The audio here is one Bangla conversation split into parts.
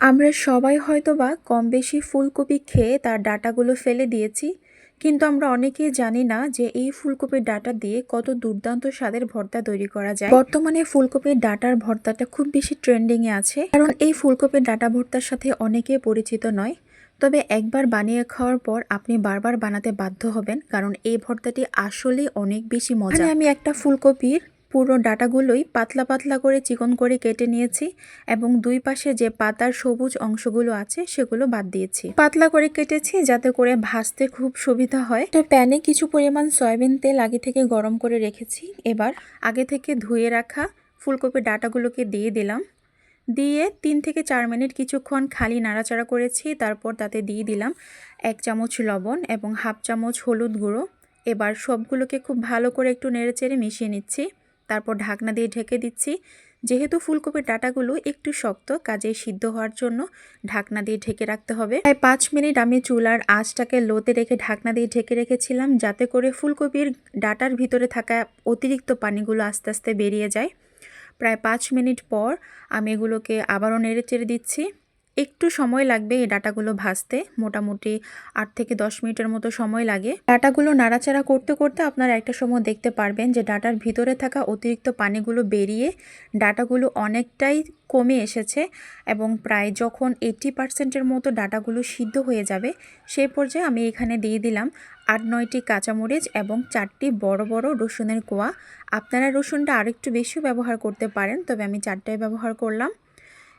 আমরা সবাই হয়তোবা কম বেশি ফুলকপি খেয়ে তার ডাটাগুলো ফেলে দিয়েছি, কিন্তু আমরা অনেকেই জানি না যে এই ফুলকপির ডাটা দিয়ে কত দুর্দান্ত স্বাদের ভর্তা তৈরি করা যায়। বর্তমানে ফুলকপির ডাটার ভর্তাটা খুব বেশি ট্রেন্ডিংয়ে আছে, কারণ এই ফুলকপির ডাটা ভর্তার সাথে অনেকে পরিচিত নয়। তবে একবার বানিয়ে খাওয়ার পর আপনি বারবার বানাতে বাধ্য হবেন, কারণ এই ভর্তাটি আসলেই অনেক বেশি মজা আমি একটা ফুলকপির পুরো ডাটাগুলোই পাতলা পাতলা করে চিকন করে কেটে নিয়েছি এবং দুই পাশে যে পাতার সবুজ অংশগুলো আছে সেগুলো বাদ দিয়েছি। পাতলা করে কেটেছি যাতে করে ভাজতে খুব সুবিধা হয়। তো প্যানে কিছু পরিমাণ সয়াবিন তেল আগে থেকে গরম করে রেখেছি। এবার আগে থেকে ধুয়ে রাখা ফুলকপির ডাটাগুলোকে দিয়ে দিলাম। দিয়ে তিন থেকে চার মিনিট কিছুক্ষণ খালি নাড়াচাড়া করেছি, তারপর তাতে দিয়ে দিলাম এক চামচ লবণ এবং হাফ চামচ হলুদ গুঁড়ো। এবার সবগুলোকে খুব ভালো করে একটু নেড়েচেড়ে মিশিয়ে নিচ্ছি। তারপর ঢাকনা দিয়ে ঢেকে দিচ্ছি। যেহেতু ফুলকপির ডাটাগুলো একটু শক্ত কাজে সিদ্ধ হওয়ার জন্য ঢাকনা দিয়ে ঢেকে রাখতে হবে। প্রায় পাঁচ মিনিট আমি চুলার আঁচটাকে লোতে রেখে ঢাকনা দিয়ে ঢেকে রেখেছিলাম, যাতে করে ফুলকপির ডাটার ভিতরে থাকা অতিরিক্ত পানিগুলো আস্তে আস্তে বেরিয়ে যায়। প্রায় পাঁচ মিনিট পর আমি এগুলোকে আবারও নেড়ে চেড়ে দিচ্ছি। একটু সময় লাগবে এই ডাটাগুলো ভাজতে। মোটামুটি আট থেকে দশ মিনিটের মতো সময় লাগে। ডাটাগুলো নাড়াচাড়া করতে করতে আপনারা একটা সময় দেখতে পারবেন যে ডাটার ভিতরে থাকা অতিরিক্ত পানিগুলো বেরিয়ে ডাটাগুলো অনেকটাই কমে এসেছে এবং প্রায় যখন এইটটি পার্সেন্টের মতো ডাটাগুলো সিদ্ধ হয়ে যাবে সেই পর্যায়ে আমি এখানে দিয়ে দিলাম আট নয়টি কাঁচামরিচ এবং চারটি বড় বড় রসুনের কোয়া। আপনারা রসুনটা আরেকটু বেশিও ব্যবহার করতে পারেন, তবে আমি চারটায় ব্যবহার করলাম।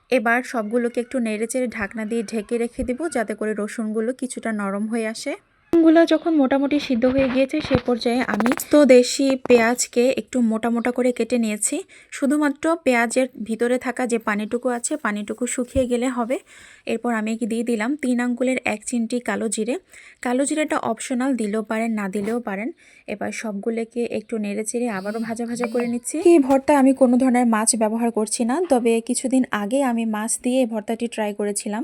এবার সবগুলোকে একটু নেড়েচেড়ে ঢাকনা দিয়ে ঢেকে রেখে দেবো, যাতে করে রসুনগুলো কিছুটা নরম হয়ে আসে। গুলো যখন মোটামুটি সিদ্ধ হয়ে গিয়েছে সে পর্যায়ে আমি তো দেশি পেঁয়াজকে একটু মোটা মোটা করে কেটে নিয়েছি। শুধুমাত্র পেঁয়াজের ভিতরে থাকা যে পানিটুকু আছে, পানিটুকু শুকিয়ে গেলে হবে। এরপর আমি কি দিয়ে দিলাম? তিন আঙ্গুলের এক চিনটি কালো জিরে। কালো জিরেটা অপশনাল দিলেও পারেন, না দিলেও পারেন। এবার সবগুলোকে একটু নেড়ে চেড়ে আবারও ভাজা ভাজা করে নিচ্ছি। এই ভর্তায় আমি কোনো ধরনের মাছ ব্যবহার করছি না, তবে কিছুদিন আগে আমি মাছ দিয়ে এই ভর্তাটি ট্রাই করেছিলাম।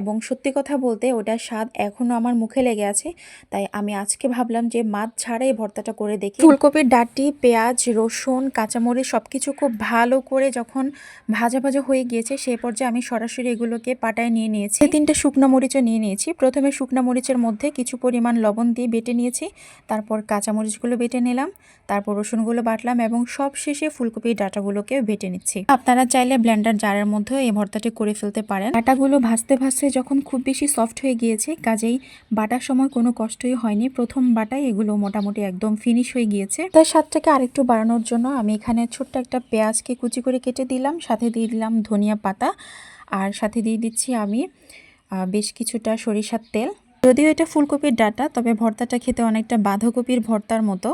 এবং সত্যি কথা বলতে ওটার স্বাদ এখনও আমার মুখে লেগে আছে। তাই আমি আজকে ভাবলাম যে মাছ ছাড়াই ভর্তাটা করে দেখি। ফুলকপির ডাঁটি, পেঁয়াজ, রসুন, কাঁচামরিচ সব কিছু খুব ভালো করে যখন ভাজা ভাজা হয়ে গিয়েছে সেই পর্যায়ে আমি সরাসরি এগুলোকে পাটায় নিয়ে নিয়েছি। তিনটা শুকনো মরিচও নিয়ে নিয়েছি। প্রথমে শুকনো মরিচের মধ্যে কিছু পরিমাণ লবণ দিয়ে বেটে নিয়েছি, তারপর কাঁচামরিচগুলো বেটে নিলাম, তারপর রসুনগুলো বাটলাম এবং সব শেষে ফুলকপির ডাটাগুলোকে বেটে নিচ্ছি। আপনারা চাইলে ব্লেন্ডার জারের মধ্যেও এই ভর্তাটি করে ফেলতে পারেন। ডাটাগুলো ভাজতে ভাজতে যখন খুব বেশি সফট হয়ে গিয়েছে, কাজেই বাটার সময় কোনো কষ্টই হয়নি। প্রথম বাটায় এগুলো মোটামুটি একদম ফিনিশ হয়ে গিয়েছে। তাই স্বাদটাকে আরেকটু বাড়ানোর জন্য আমি এখানে ছোট্ট একটা পেঁয়াজকে কুচি করে কেটে দিলাম, সাথে দিয়ে দিলাম ধনিয়া পাতা, আর সাথে দিয়ে দিচ্ছি আমি বেশ কিছুটা সরিষার তেল। যদিও এটা ফুলকপির ডাটা, তবে ভর্তাটা খেতে অনেকটা বাঁধাকপির ভর্তার মতো।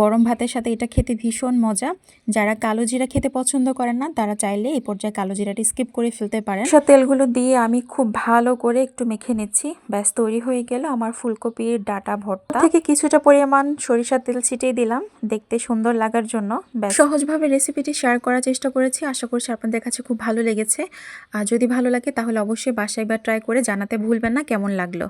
গরম ভাতের সাথে এটা খেতে ভীষণ মজা। যারা কালো জিরা খেতে পছন্দ করেন না তারা চাইলে এই পর্যায়ে কালো জিরাটি স্কিপ করে ফেলতে পারেন। সব তেলগুলো দিয়ে আমি খুব ভালো করে একটু মেখে নিচ্ছি। ব্যাস তৈরি হয়ে গেল আমার ফুলকপির ডাটা ভর্তা। থেকে কিছুটা পরিমাণ সরিষার তেল ছিটিয়ে দিলাম দেখতে সুন্দর লাগার জন্য। ব্যাস। সহজভাবে রেসিপিটি শেয়ার করার চেষ্টা করেছি আশা করছি আপনাদের কাছে খুব ভালো লেগেছে। আর যদি ভালো লাগে তাহলে অবশ্যই বাসায় বা ট্রাই করে জানাতে ভুলবেন না কেমন লাগল?